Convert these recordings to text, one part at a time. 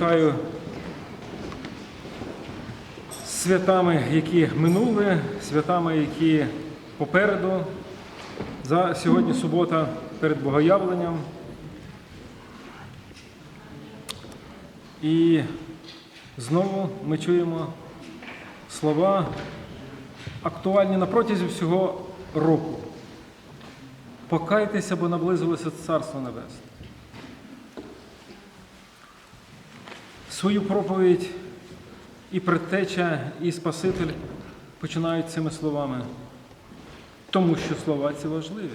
Вітаю святами, які минули, святами, які попереду. За сьогодні субота перед Богоявленням. І знову ми чуємо слова, актуальні на протязі всього року. Покайтеся, бо наблизилося Царство Небесне. Свою проповідь і предтеча, і Спаситель починають цими словами, тому що слова ці важливі.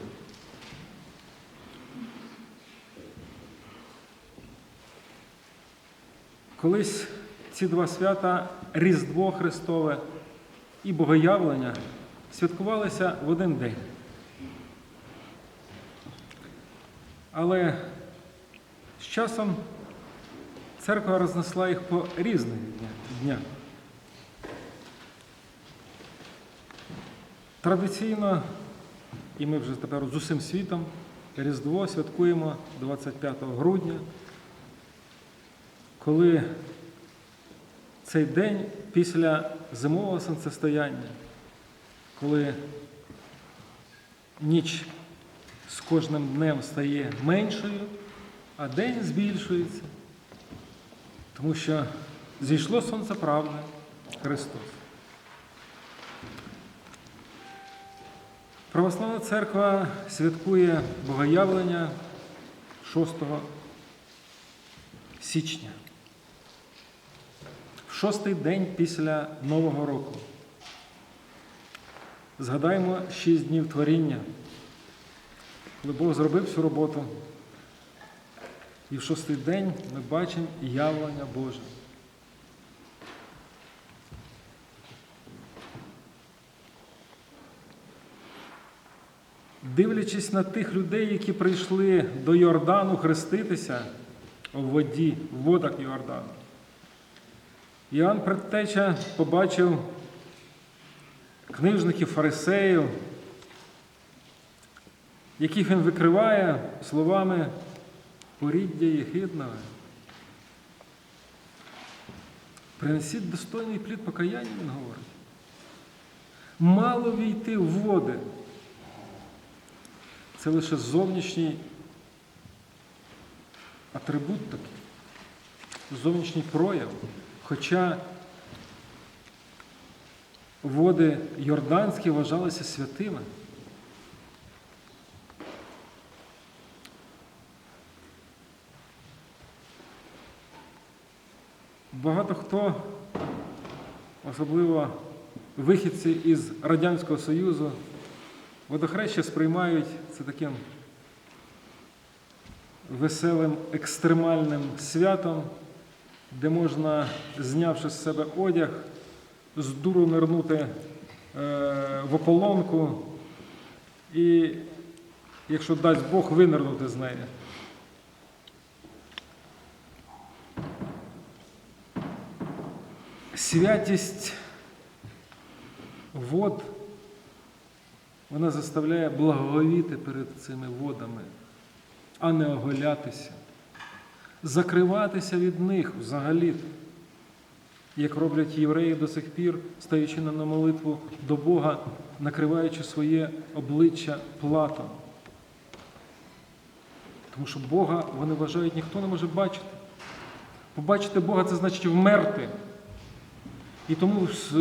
Колись ці два свята Різдво Христове і Богоявлення святкувалися в один день. Але з часом церква рознесла їх по різних днях. Традиційно, і ми вже тепер з усім світом, Різдво святкуємо 25 грудня, коли цей день після зимового сонцестояння, коли ніч з кожним днем стає меншою, а день збільшується, тому що зійшло сонце правди Христос. Православна церква святкує Богоявлення 6 січня, в шостий день після Нового року. Згадаємо шість днів творіння, коли Бог зробив всю роботу. І в шостий день ми бачимо явлення Боже. Дивлячись на тих людей, які прийшли до Йордану хреститися у воді, в водах Йордану, Іоанн Предтеча побачив книжників фарисеїв, яких він викриває словами поріддя єгидного. Принесіть достойний плід покаяння, він говорить. Мало війти в води. Це лише зовнішній атрибут такий, зовнішній прояв. Хоча води Йорданські вважалися святими. Багато хто, особливо вихідці із Радянського Союзу, водохреща сприймають це таким веселим екстремальним святом, де можна, знявши з себе одяг, з дуру нирнути е, в ополонку і, якщо дасть Бог, винирнути з неї. Святість вод, вона заставляє благовіти перед цими водами, а не оголятися, закриватися від них взагалі, як роблять євреї до сих пір, стаючи на молитву до Бога, накриваючи своє обличчя платом. Тому що Бога вони вважають, ніхто не може бачити. Побачити Бога це значить вмерти. І тому е,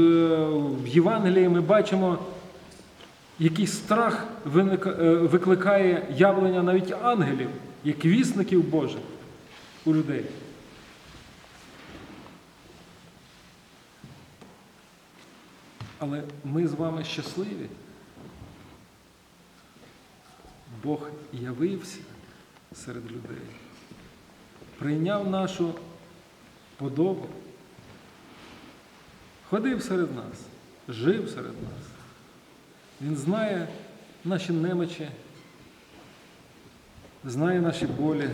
в Євангелії ми бачимо, який страх е, викликає явлення навіть ангелів, як вісників Божих у людей. Але ми з вами щасливі. Бог явився серед людей, прийняв нашу подобу. Ходив серед нас, жив серед нас. Він знає наші немочі, знає наші болі.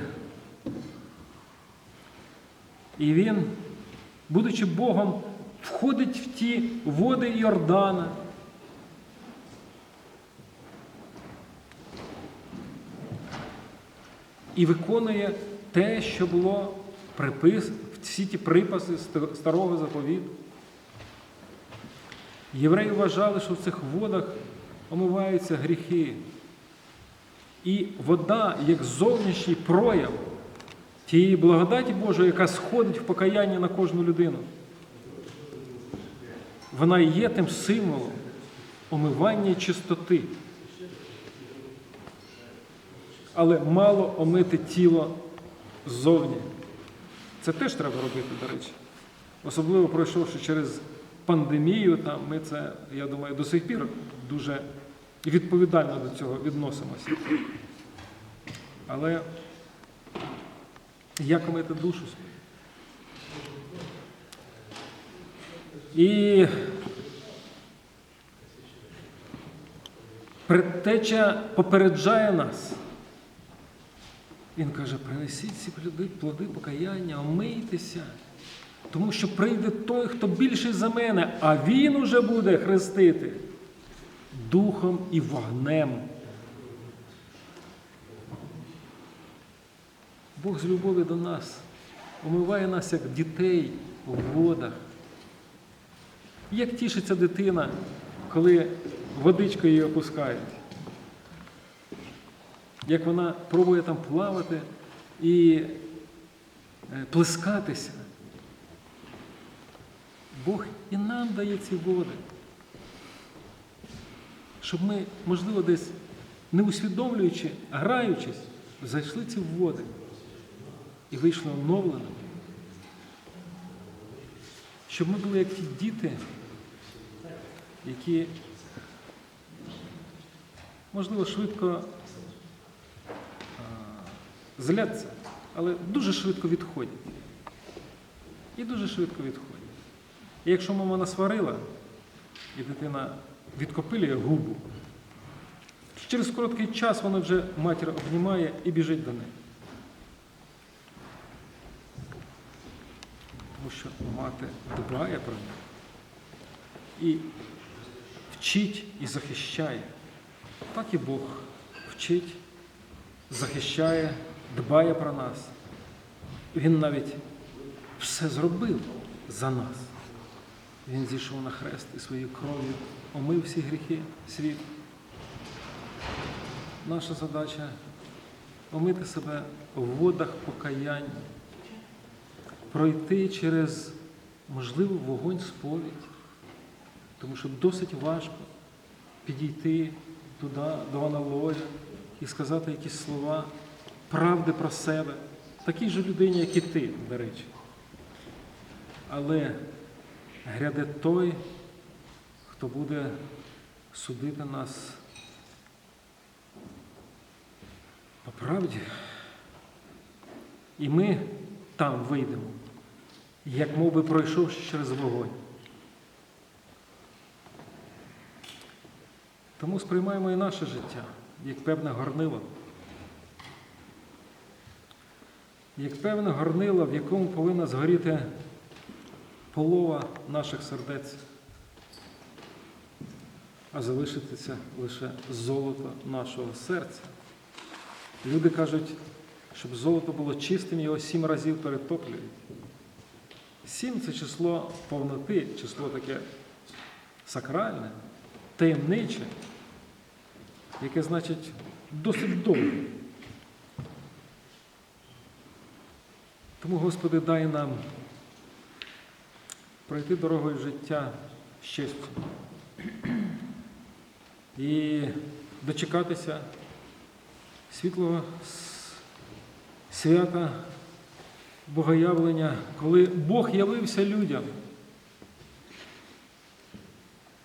І він, будучи Богом, входить в ті води Йордана. І виконує те, що було припис, всі ті припаси старого заповіту. Євреї вважали, що в цих водах омиваються гріхи. І вода, як зовнішній прояв тієї благодаті Божої, яка сходить в покаяння на кожну людину. Вона є тим символом омивання чистоти. Але мало омити тіло ззовні. Це теж треба робити, до речі. Особливо пройшовши через пандемію, там ми це, я думаю, до сих пір дуже відповідально до цього відносимося. Але як омити душу свою? І предтеча попереджає нас. Він каже, принесіть ці плоди покаяння, омийтеся, тому що прийде той, хто більший за мене, а він уже буде хрестити духом і вогнем. Бог з любові до нас омиває нас як дітей у водах. Як тішиться дитина, коли водичкою її опускають? Як вона пробує там плавати і е, плескатися. Бог і нам дає ці води, щоб ми, можливо, десь не усвідомлюючи, граючись, зайшли ці води і вийшли оновленими. Щоб ми були як ті діти, які, можливо, швидко зляться, але дуже швидко відходять. І дуже швидко відходять. І якщо мама насварила, і дитина відкопилює губу, то через короткий час вона вже матір обнімає і біжить до неї. Тому що мати дбає про неї і вчить і захищає. Так і Бог вчить, захищає, дбає про нас. Він навіть все зробив за нас. Він зійшов на хрест і своєю кров'ю омив всі гріхи світу. Наша задача омити себе в водах покаяння, пройти через, можливо, вогонь сповідь, тому що досить важко підійти туди, до аналоя і сказати якісь слова правди про себе, такій же людині, як і ти, до речі. Але гряде той, хто буде судити нас. По правді, і ми там вийдемо, як мов би пройшовши через вогонь. Тому сприймаємо і наше життя як певне горнило, як певне горнило, в якому повинна згоріти полова наших сердець, а залишитися лише золото нашого серця. Люди кажуть, щоб золото було чистим, його сім разів перетоплюють. Сім це число повноти, число таке сакральне, таємниче, яке значить досить довго. Тому, Господи, дай нам пройти дорогою життя з і дочекатися світлого свята Богоявлення, коли Бог явився людям.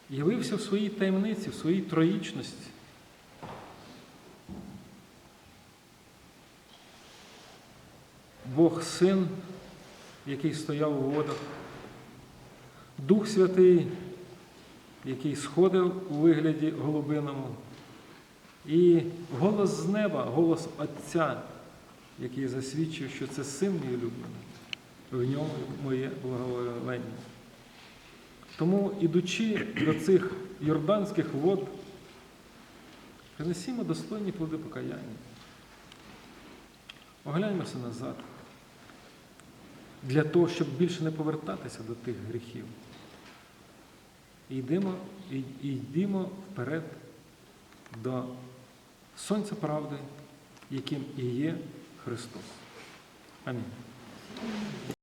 Явився в своїй таємниці, в своїй троїчності. Бог Син, який стояв у водах, Дух Святий, який сходив у вигляді голубиному, і голос з неба, голос Отця, який засвідчив, що це син мій улюблений, в ньому моє благоволення. Тому, ідучи до цих йорданських вод, принесімо достойні плоди покаяння. Огляньмося назад. для того, щоб більше не повертатися до тих гріхів. Йдемо, йдімо вперед до Сонця правди, яким і є Христос. Амінь.